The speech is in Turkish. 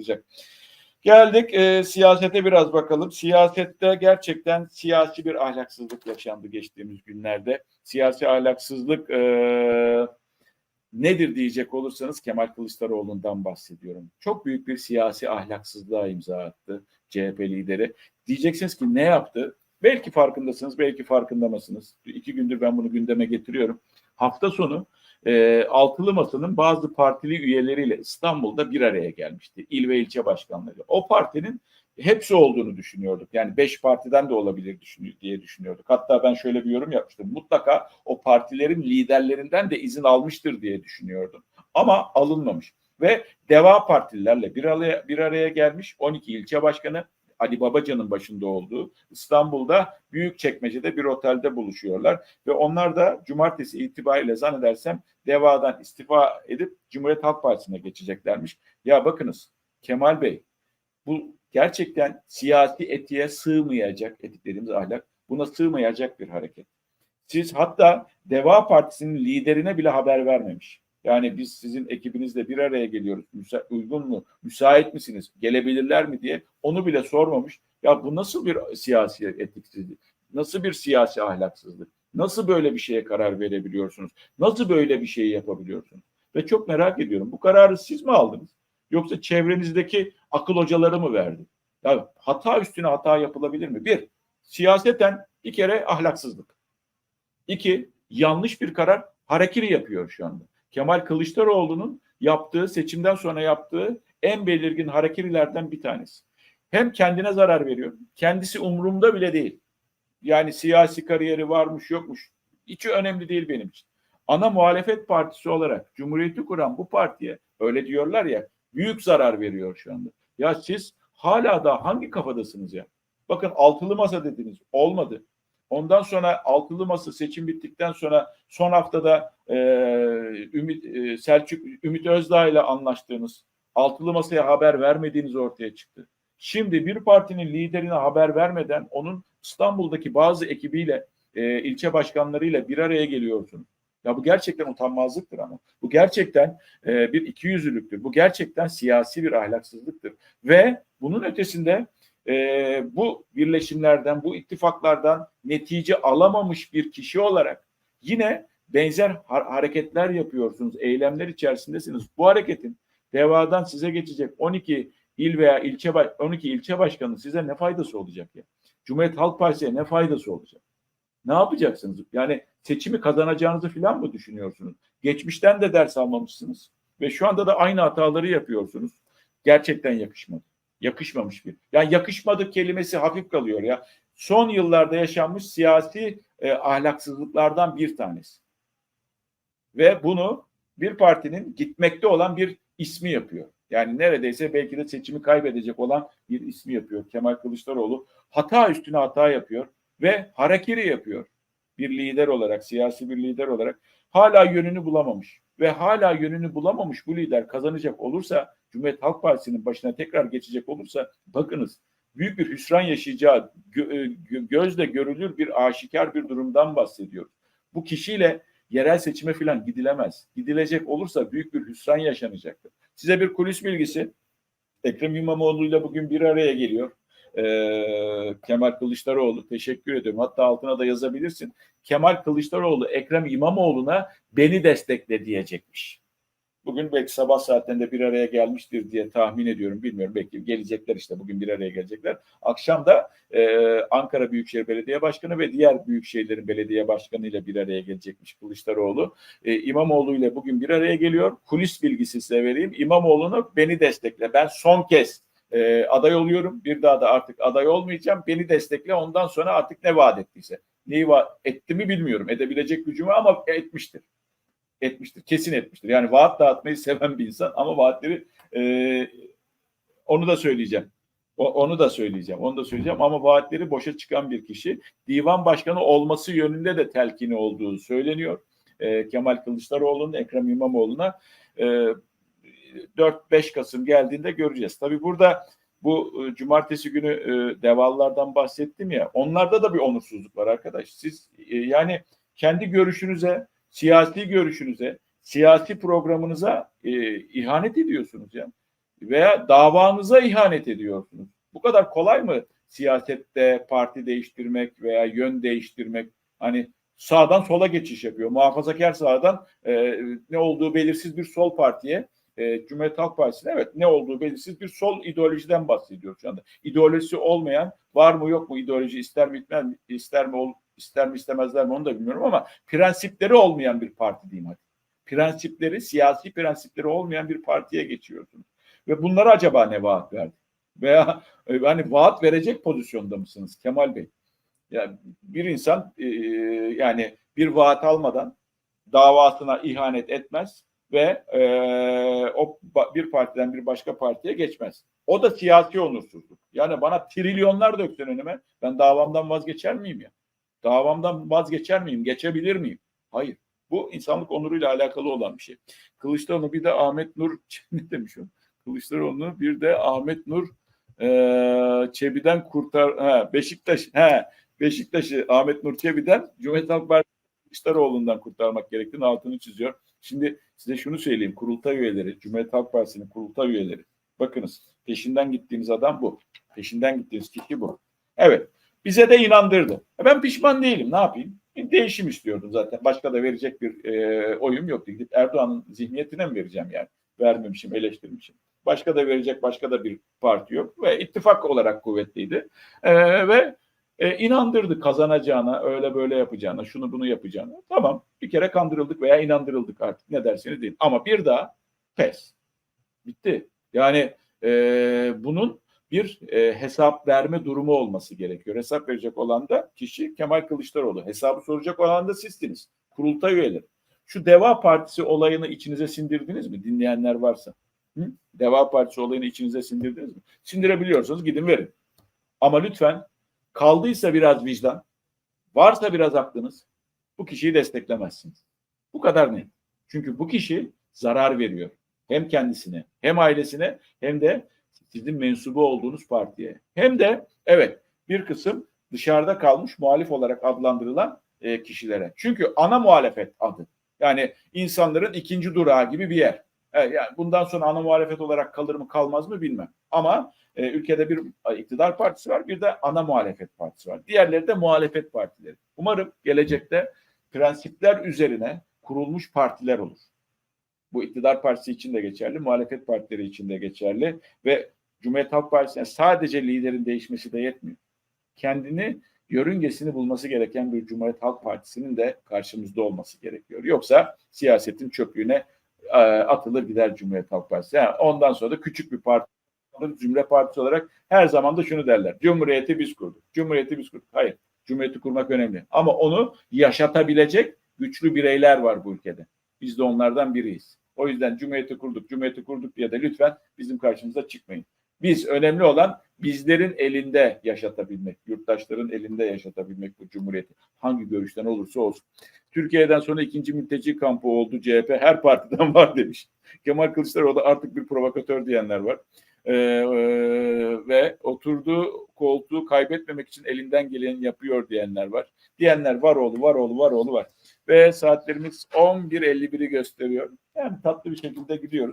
olacak. Geldik e, siyasete biraz bakalım. Siyasette gerçekten siyasi bir ahlaksızlık yaşandı geçtiğimiz günlerde. Siyasi ahlaksızlık e, nedir diyecek olursanız Kemal Kılıçdaroğlu'ndan bahsediyorum. Çok büyük bir siyasi ahlaksızlığa imza attı CHP lideri. Diyeceksiniz ki ne yaptı? Belki farkındasınız, belki farkındamasınız. İki gündür ben bunu gündeme getiriyorum. Hafta sonu e, Altılı Masa'nın bazı partili üyeleriyle İstanbul'da bir araya gelmişti. İl ve ilçe başkanları. O partinin hepsi olduğunu düşünüyorduk. Yani beş partiden de olabilir diye düşünüyorduk. Hatta ben şöyle bir yorum yapmıştım. Mutlaka o partilerin liderlerinden de izin almıştır diye düşünüyordum. Ama alınmamış. Ve Deva Partililerle bir araya, bir araya gelmiş 12 ilçe başkanı Ali Babacan'ın başında olduğu İstanbul'da Büyükçekmece'de bir otelde buluşuyorlar ve onlar da cumartesi itibariyle zannedersem Deva'dan istifa edip Cumhuriyet Halk Partisi'ne geçeceklermiş. Ya bakınız Kemal Bey bu gerçekten siyasi etiğe sığmayacak, etik dediğimiz ahlak buna sığmayacak bir hareket. Siz hatta Deva Partisi'nin liderine bile haber vermemiş. Yani biz sizin ekibinizle bir araya geliyoruz. Müsa uygun mu? Müsait misiniz? Gelebilirler mi diye onu bile sormamış. Ya bu nasıl bir siyasi etiksizlik? Nasıl bir siyasi ahlaksızlık? Nasıl böyle bir şeye karar verebiliyorsunuz? Nasıl böyle bir şeyi yapabiliyorsunuz? Ve çok merak ediyorum. Bu kararı siz mi aldınız? Yoksa çevrenizdeki akıl hocaları mı verdi? Ya hata üstüne hata yapılabilir mi? Bir, siyaseten bir kere ahlaksızlık. İki, yanlış bir karar harekiri yapıyor şu anda. Kemal Kılıçdaroğlu'nun yaptığı, seçimden sonra yaptığı en belirgin hareketlerden bir tanesi. Hem kendine zarar veriyor, kendisi umurumda bile değil. Yani siyasi kariyeri varmış yokmuş. Hiç önemli değil benim için. Ana muhalefet partisi olarak Cumhuriyeti kuran bu partiye öyle diyorlar ya büyük zarar veriyor şu anda. Ya siz hala da hangi kafadasınız ya? Bakın altılı masa dediniz. Olmadı. Ondan sonra altılı masa seçim bittikten sonra son haftada e, Ümit e, Selçuk Ümit Özdağ ile anlaştığınız altılı masaya haber vermediğiniz ortaya çıktı. Şimdi bir partinin liderine haber vermeden onun İstanbul'daki bazı ekibiyle e, ilçe başkanlarıyla bir araya geliyorsunuz. Ya bu gerçekten utanmazlıktır ama. Bu gerçekten e, bir ikiyüzlülüktür. Bu gerçekten siyasi bir ahlaksızlıktır. Ve bunun ötesinde e, bu birleşimlerden, bu ittifaklardan netice alamamış bir kişi olarak yine benzer hareketler yapıyorsunuz, eylemler içerisindesiniz. Bu hareketin devadan size geçecek 12 il veya ilçe 12 ilçe başkanı size ne faydası olacak ya? Cumhuriyet Halk Partisi'ne ne faydası olacak? Ne yapacaksınız? Yani seçimi kazanacağınızı falan mı düşünüyorsunuz? Geçmişten de ders almamışsınız ve şu anda da aynı hataları yapıyorsunuz. Gerçekten yakışmadı. Yakışmamış bir. Yani yakışmadı kelimesi hafif kalıyor ya. Son yıllarda yaşanmış siyasi e, ahlaksızlıklardan bir tanesi. Ve bunu bir partinin gitmekte olan bir ismi yapıyor. Yani neredeyse belki de seçimi kaybedecek olan bir ismi yapıyor. Kemal Kılıçdaroğlu hata üstüne hata yapıyor ve hareketi yapıyor. Bir lider olarak, siyasi bir lider olarak hala yönünü bulamamış ve hala yönünü bulamamış bu lider kazanacak olursa Cumhuriyet Halk Partisi'nin başına tekrar geçecek olursa bakınız büyük bir hüsran yaşayacağı gö gözle görülür bir aşikar bir durumdan bahsediyoruz. Bu kişiyle yerel seçime falan gidilemez. Gidilecek olursa büyük bir hüsran yaşanacaktır. Size bir kulis bilgisi. Ekrem İmamoğlu ile bugün bir araya geliyor. Ee, Kemal Kılıçdaroğlu teşekkür ediyorum. Hatta altına da yazabilirsin. Kemal Kılıçdaroğlu Ekrem İmamoğlu'na beni destekle diyecekmiş. Bugün belki sabah saatlerinde bir araya gelmiştir diye tahmin ediyorum. Bilmiyorum belki gelecekler işte bugün bir araya gelecekler. Akşam da e, Ankara Büyükşehir Belediye Başkanı ve diğer büyükşehirlerin belediye başkanı ile bir araya gelecekmiş Kılıçdaroğlu. E, İmamoğlu ile bugün bir araya geliyor. Kulis bilgisi size vereyim. İmamoğlu'nu beni destekle. Ben son kez e, aday oluyorum. Bir daha da artık aday olmayacağım. Beni destekle. Ondan sonra artık ne vaat ettiyse. Neyi vaat etti mi bilmiyorum. Edebilecek gücümü ama etmiştir etmiştir. Kesin etmiştir. Yani vaat dağıtmayı seven bir insan ama vaatleri e, onu da söyleyeceğim. O, onu da söyleyeceğim. Onu da söyleyeceğim ama vaatleri boşa çıkan bir kişi. Divan başkanı olması yönünde de telkini olduğu söyleniyor. E, Kemal Kılıçdaroğlu'nun Ekrem İmamoğlu'na e, 4-5 Kasım geldiğinde göreceğiz. Tabii burada bu e, cumartesi günü e, devallardan bahsettim ya. Onlarda da bir onursuzluk var arkadaş. Siz e, yani kendi görüşünüze siyasi görüşünüze, siyasi programınıza e, ihanet ediyorsunuz ya. veya davanıza ihanet ediyorsunuz. Bu kadar kolay mı siyasette parti değiştirmek veya yön değiştirmek? Hani sağdan sola geçiş yapıyor. Muhafazakar sağdan e, ne olduğu belirsiz bir sol partiye e, Cumhuriyet Halk Partisi'ne evet ne olduğu belirsiz bir sol ideolojiden bahsediyoruz şu anda. İdeolojisi olmayan var mı yok mu ideoloji ister mi ister mi, ister mi, ol, ister mi istemezler mi onu da bilmiyorum ama prensipleri olmayan bir parti diyeyim hadi. Prensipleri, siyasi prensipleri olmayan bir partiye geçiyorsunuz. Ve bunlara acaba ne vaat verdi? Veya e, hani vaat verecek pozisyonda mısınız Kemal Bey? Yani bir insan e, yani bir vaat almadan davasına ihanet etmez ve e, o bir partiden bir başka partiye geçmez. O da siyasi onursuzluk. Yani bana trilyonlar döktün önüme. Ben davamdan vazgeçer miyim ya? Davamdan vazgeçer miyim? Geçebilir miyim? Hayır. Bu insanlık onuruyla alakalı olan bir şey. Kılıçdaroğlu bir de Ahmet Nur ne demiş o? Kılıçdaroğlu bir de Ahmet Nur e, Çebi'den kurtar ha, Beşiktaş he, Beşiktaş'ı Ahmet Nur Çebi'den Cumhuriyet Halk Partisi Kılıçdaroğlu'ndan kurtarmak gerektiğini altını çiziyor. Şimdi size şunu söyleyeyim. Kurultay üyeleri, Cumhuriyet Halk Partisi'nin kurultay üyeleri. Bakınız peşinden gittiğimiz adam bu. Peşinden gittiğimiz kişi bu. Evet. Bize de inandırdı. E ben pişman değilim. Ne yapayım? Değişim istiyordum zaten. Başka da verecek bir e, oyum yoktu. Gidip Erdoğan'ın zihniyetine mi vereceğim yani? Vermemişim, eleştirmişim. Başka da verecek başka da bir parti yok. Ve ittifak olarak kuvvetliydi. E, ve e, inandırdı kazanacağına, öyle böyle yapacağına, şunu bunu yapacağına. Tamam bir kere kandırıldık veya inandırıldık artık ne derseniz deyin. Ama bir daha pes. Bitti. Yani e, bunun bir e, hesap verme durumu olması gerekiyor. Hesap verecek olan da kişi Kemal Kılıçdaroğlu. Hesabı soracak olan da sizsiniz. Kurultay üyeleri. Şu Deva Partisi olayını içinize sindirdiniz mi? Dinleyenler varsa. Hı? Deva Partisi olayını içinize sindirdiniz mi? Sindirebiliyorsanız gidin verin. Ama lütfen kaldıysa biraz vicdan, varsa biraz aklınız bu kişiyi desteklemezsiniz. Bu kadar net. Çünkü bu kişi zarar veriyor. Hem kendisine, hem ailesine, hem de sizin mensubu olduğunuz partiye. Hem de evet bir kısım dışarıda kalmış muhalif olarak adlandırılan e, kişilere. Çünkü ana muhalefet adı. Yani insanların ikinci durağı gibi bir yer. Evet, yani bundan sonra ana muhalefet olarak kalır mı kalmaz mı bilmem. Ama e, ülkede bir iktidar partisi var, bir de ana muhalefet partisi var. Diğerleri de muhalefet partileri. Umarım gelecekte prensipler üzerine kurulmuş partiler olur. Bu iktidar partisi için de geçerli, muhalefet partileri için de geçerli ve Cumhuriyet Halk Partisi'ne sadece liderin değişmesi de yetmiyor. Kendini yörüngesini bulması gereken bir Cumhuriyet Halk Partisi'nin de karşımızda olması gerekiyor. Yoksa siyasetin çöplüğüne e, atılır gider Cumhuriyet Halk Partisi. Yani ondan sonra da küçük bir parti Cumhuriyet Partisi olarak her zaman da şunu derler. Cumhuriyeti biz kurduk. Cumhuriyeti biz kurduk. Hayır. Cumhuriyeti kurmak önemli. Ama onu yaşatabilecek güçlü bireyler var bu ülkede. Biz de onlardan biriyiz. O yüzden Cumhuriyeti kurduk, Cumhuriyeti kurduk diye de lütfen bizim karşımıza çıkmayın. Biz önemli olan bizlerin elinde yaşatabilmek, yurttaşların elinde yaşatabilmek bu cumhuriyeti. Hangi görüşten olursa olsun. Türkiye'den sonra ikinci mülteci kampı oldu CHP. Her partiden var demiş. Kemal Kılıçdaroğlu artık bir provokatör diyenler var. Ee, ve oturduğu koltuğu kaybetmemek için elinden geleni yapıyor diyenler var. Diyenler var oğlu, var oğlu, var oğlu var. Ve saatlerimiz 11.51'i gösteriyor. Yani tatlı bir şekilde gidiyoruz.